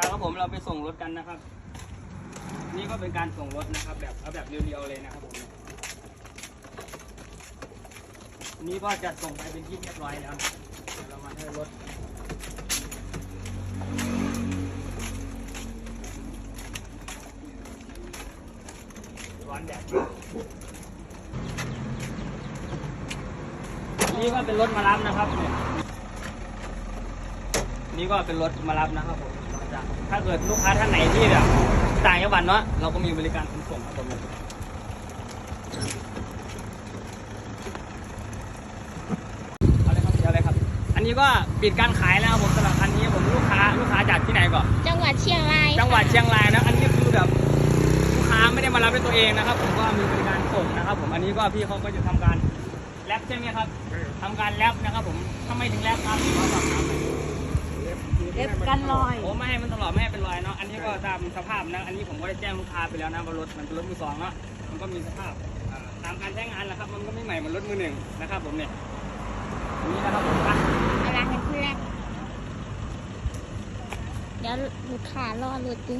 ไปครับผมเราไปส่งรถกันนะครับ นี่ก็เป็นการส่งรถนะครับ แบบเอาแบบเรียวๆเลยนะครับผมนี่ก็จะส่งไปเป็นที่เรียบร้อยแล้วเรามาให้รถร้อนแดดนี่ก็เป็นรถมารับนะครับ นี่ก็เป็นรถมารับนะครับผม ถ้าเกิดลูกค้าท่านไหนที่แบบต่างจังหวัดเนาะเราก็มีบริการขนส่งครับผมเอาเลยครับเอาเลยครับ อันนี้ก็ปิดการขายแล้วครับผมสำหรับคันนี้ผมลูกค้าลูกค้าจากที่ไหนก่อนจังหวัดเชียงรายจังหวัดเชียงรายนะอันนี้คือแบบลูกค้าไม่ได้มารับด้วยตัวเองนะครับ ผมก็มีบริการส่งนะครับ ผมอันนี้ก็พี่เขาก็จะทำการแรปใช่ไหมครับทำการแรปนะครับ ผมทำไมถึงแรปครับพี่เขาสอบถามหน่อย เอฟกันลอยโอ้ไม่ให้มันตลอดไม่ให้เป็นรอยเนาะอันนี้ก็ตามสภาพนะอันนี้ผมก็ได้แจ้งลูกค้าไปแล้วนะว่ารถมันเป็นรถมือสองเนาะมันก็มีสภาพตามการใช้งานแหละครับ มันก็ไม่ใหม่เหมือนรถมือหนึ่งนะครับผมเนี่ยนี่นะครับผมอะอะไรกันเพื่อนเดี๋ยวลูกค้ารอรถดู